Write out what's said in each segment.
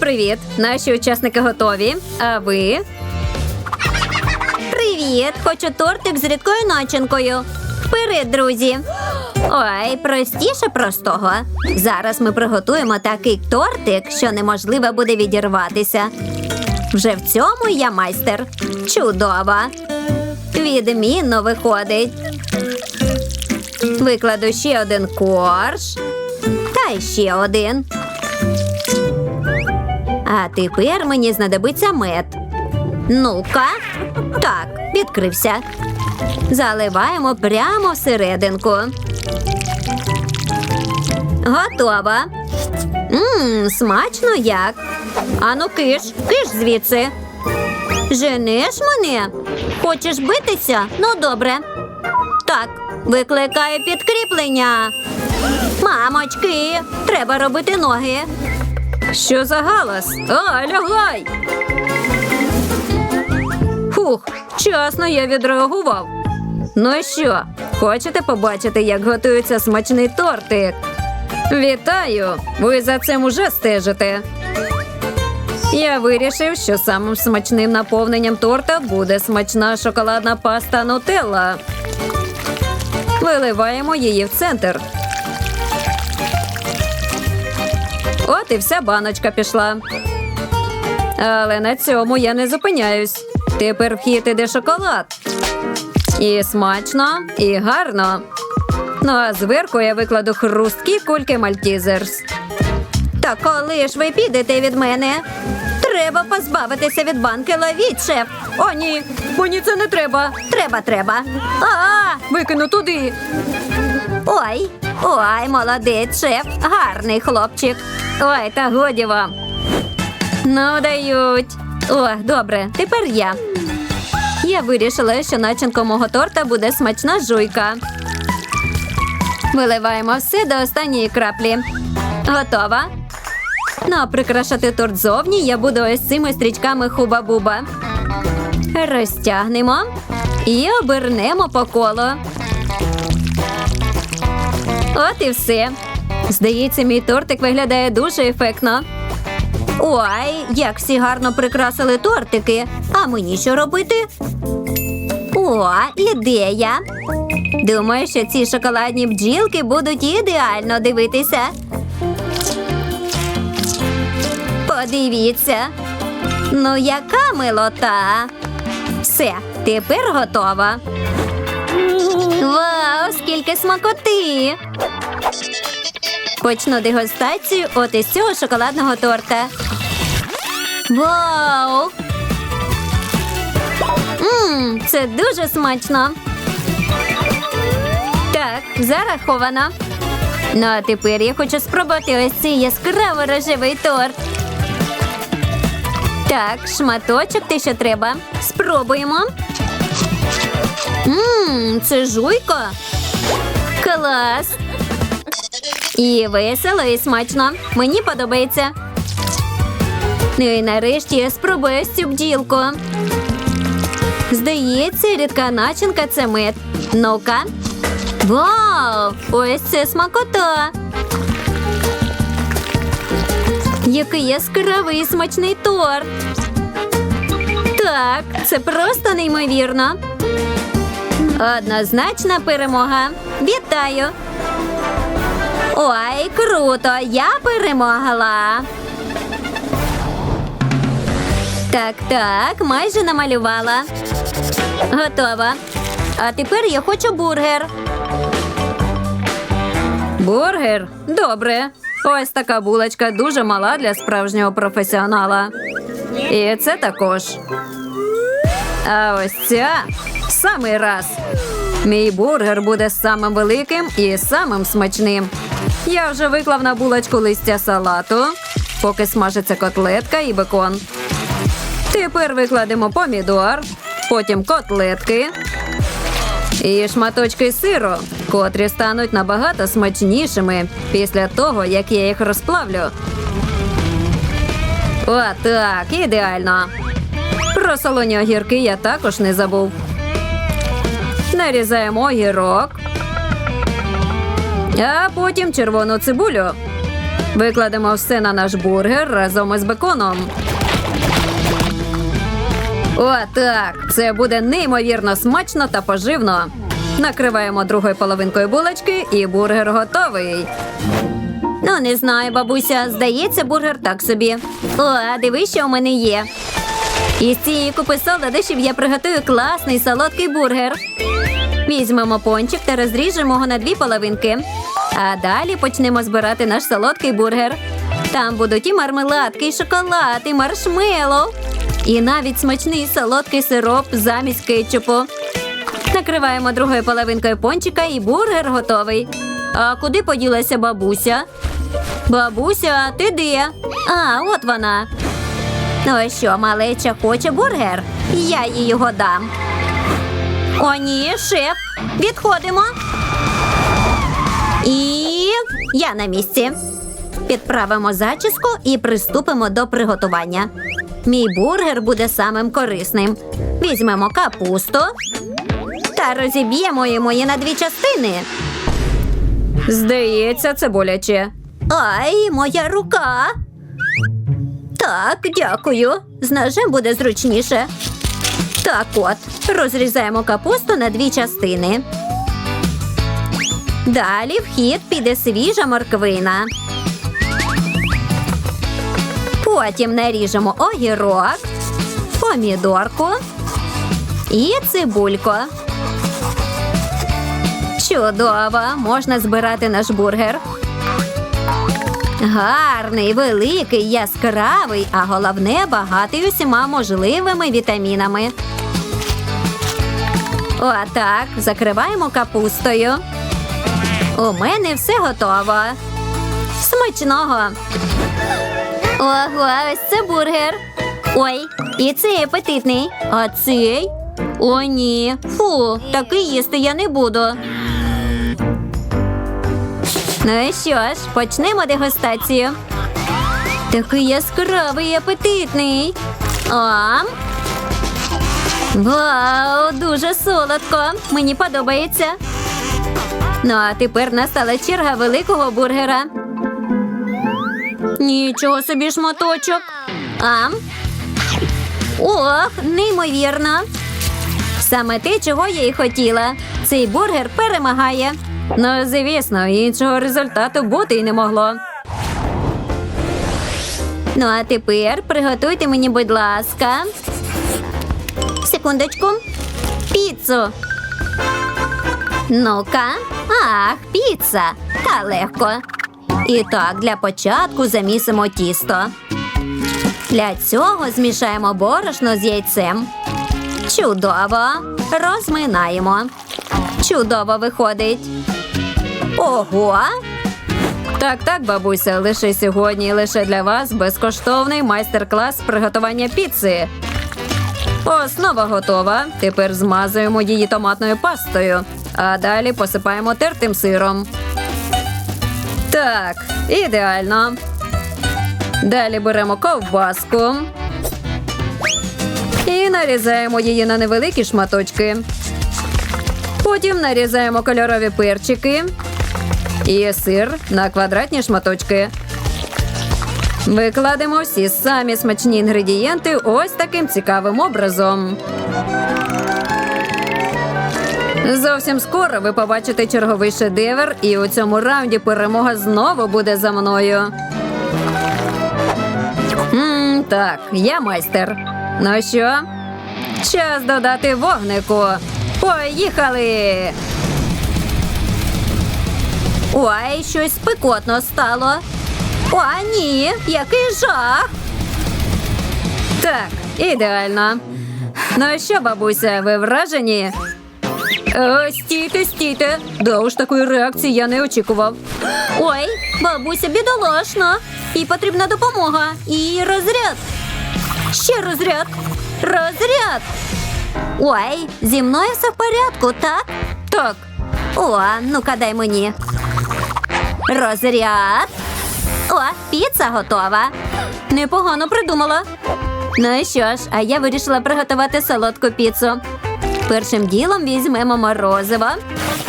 Привіт! Наші учасники готові. А ви? Привіт! Хочу тортик з рідкою начинкою. Вперед, друзі! Ой, простіше простого. Зараз ми приготуємо такий тортик, що неможливо буде відірватися. Вже в цьому я майстер. Чудово! Відмінно виходить. Викладу ще один корж. Та ще один. А тепер мені знадобиться мед. Ну-ка. Так, відкрився. Заливаємо прямо всерединку. Готово. Мм, смачно як. Ану, киш, киш звідси. Женеш мене? Хочеш битися? Ну, добре. Так, викликаю підкріплення. Мамочки, треба робити ноги. Що за галас? А, лягай. Фух, часно я відреагував. Ну що, хочете побачити, як готується смачний тортик? Вітаю! Ви за цим уже стежите. Я вирішив, що самим смачним наповненням торта буде смачна шоколадна паста Нутелла. Виливаємо її в центр. От і вся баночка пішла. Але на цьому я не зупиняюсь. Тепер в хід іде шоколад. І смачно, і гарно. Ну а зверху я викладу хрусткі кульки Мальтізерс. Та коли ж ви підете від мене? Треба позбавитися від банки ловіть. О, ні, мені це не треба. Треба, треба. А, викину туди. Ой, ой, молодець, шеф. Гарний хлопчик. Ой, та годі вам. Ну, дають. О, добре, тепер я. Я вирішила, що начинком мого торта буде смачна жуйка. Виливаємо все до останньої краплі. Готова. Ну, а прикрашати торт зовні я буду ось цими стрічками хуба-буба. Розтягнемо і обернемо по колу. От і все. Здається, мій тортик виглядає дуже ефектно. Ой, як всі гарно прикрасили тортики. А мені що робити? О, ідея. Думаю, що ці шоколадні бджілки будуть ідеально дивитися. Подивіться. Ну, яка милота. Все, тепер готова. Вау, скільки смакоти! Почну дегустацію от із цього шоколадного торта. Вау! Мм, це дуже смачно. Так, зараховано. Ну, а тепер я хочу спробувати ось цей яскраво рожевий торт. Так, шматочок те, що треба. Спробуємо. Мм, це жуйко. Клас. І весело, і смачно. Мені подобається. Ну і нарешті я спробую ось цю бджілку. Здається, рідка начинка це мед. Ну-ка. Вау! Ось це смакота. Який яскравий смачний торт. Так, це просто неймовірно. Однозначна перемога. Вітаю! Ой, круто! Я перемогла. Так, так, майже намалювала. Готова. А тепер я хочу бургер. Бургер? Добре. Ось така булочка дуже мала для справжнього професіонала. І це також. А ось ця самий раз. Мій бургер буде самим великим і самим смачним. Я вже виклав на булочку листя салату, поки смажиться котлетка і бекон. Тепер викладемо помідор, потім котлетки і шматочки сиру, котрі стануть набагато смачнішими після того, як я їх розплавлю. Отак, ідеально. Про солоні огірки я також не забув. Нарізаємо огірок, а потім червону цибулю. Викладемо все на наш бургер разом із беконом. О, так! Це буде неймовірно смачно та поживно. Накриваємо другою половинкою булочки і бургер готовий. Ну, не знаю, бабуся. Здається, бургер так собі. О, а диви, що у мене є. Із цієї купи солодощів я приготую класний солодкий бургер. Візьмемо пончик та розріжемо його на дві половинки. А далі почнемо збирати наш солодкий бургер. Там будуть і мармеладки, і шоколад, і маршмеллоу. І навіть смачний солодкий сироп замість кетчупу. Накриваємо другою половинкою пончика і бургер готовий. А куди поділася бабуся? Бабуся, ти де? А, от вона. Ну що, малеча хоче бургер? Я їй його дам. О, ні, шеф. Відходимо. І я на місці. Підправимо зачіску і приступимо до приготування. Мій бургер буде самим корисним. Візьмемо капусту та розіб'ємо її на дві частини. Здається, це боляче. Ай, моя рука. Так, дякую. З ножем буде зручніше. Так от, розрізаємо капусту на дві частини. Далі в хід піде свіжа морквина. Потім наріжемо огірок, помідорку і цибульку. Чудово! Можна збирати наш бургер. Гарний, великий, яскравий, а головне багатий усіма можливими вітамінами. Отак, закриваємо капустою. У мене все готово. Смачного. Ого, ось це бургер. Ой, і цей апетитний. А цей? О, ні. Фу, такий їсти я не буду. Ну і що ж, почнемо дегустацію. Такий яскравий і апетитний. Ам. Вау, дуже солодко. Мені подобається. Ну, а тепер настала черга великого бургера. Нічого собі шматочок. Ам. Ох, неймовірно. Саме те, чого я й хотіла. Цей бургер перемагає. Ну, звісно, іншого результату бути й не могло. Ну, а тепер приготуйте мені, будь ласка. Секундочку. Піцу. Ну-ка. Ах, піца. Та легко. І так, для початку замісимо тісто. Для цього змішаємо борошно з яйцем. Чудово. Розминаємо. Чудово виходить. Ого. Так, так, бабуся, лише сьогодні лише для вас безкоштовний майстер-клас приготування піци. Основа готова. Тепер змазуємо її томатною пастою, а далі посипаємо тертим сиром. Так, ідеально. Далі беремо ковбаску і нарізаємо її на невеликі шматочки. Потім нарізаємо кольорові перчики і сир на квадратні шматочки. Викладемо всі самі смачні інгредієнти ось таким цікавим образом. Зовсім скоро ви побачите черговий шедевр, і у цьому раунді перемога знову буде за мною. М, так, я майстер. Ну що? Час додати вогнику. Поїхали! Ой, щось спекотно стало. О, ні, який жах. Так, ідеально. Ну що, бабуся, ви вражені? О, стійте, стійте. Да уж такої реакції я не очікував. Ой, бабуся бідолашна. Їй потрібна допомога. І розряд. Ще розряд. Розряд. Ой, зі мною все в порядку, так? Так. О, ну-ка дай мені. Розряд. О, піца готова. Непогано придумала. Ну і що ж, а я вирішила приготувати солодку піцу. Першим ділом візьмемо морозиво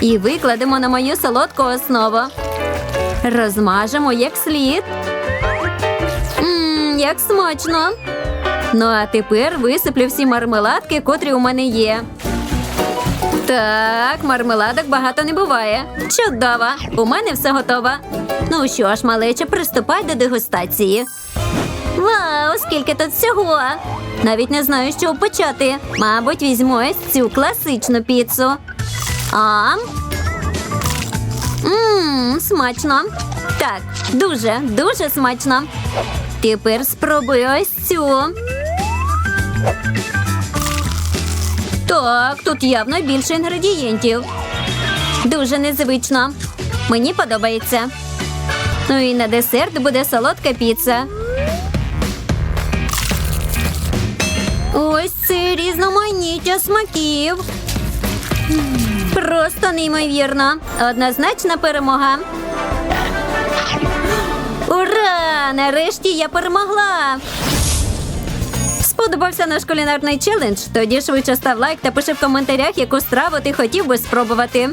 і викладемо на мою солодку основу. Розмажемо як слід. Мм, як смачно. Ну а тепер висиплю всі мармеладки, котрі у мене є. Так, мармеладок багато не буває. Чудово! У мене все готово. Ну що ж, малече, приступай до дегустації. Вау, скільки тут всього! Навіть не знаю, що почати. Мабуть, візьму ось цю класичну піцу. А? Ммм, смачно. Так, дуже, дуже смачно. Тепер спробую ось цю. Так, тут явно більше інгредієнтів. Дуже незвично. Мені подобається. Ну і на десерт буде солодка піца. Ось це різноманіття смаків. Просто неймовірно. Однозначна перемога. Ура! Нарешті я перемогла. Сподобався наш кулінарний челендж? Тоді швидше став лайк та пиши в коментарях, яку страву ти хотів би спробувати.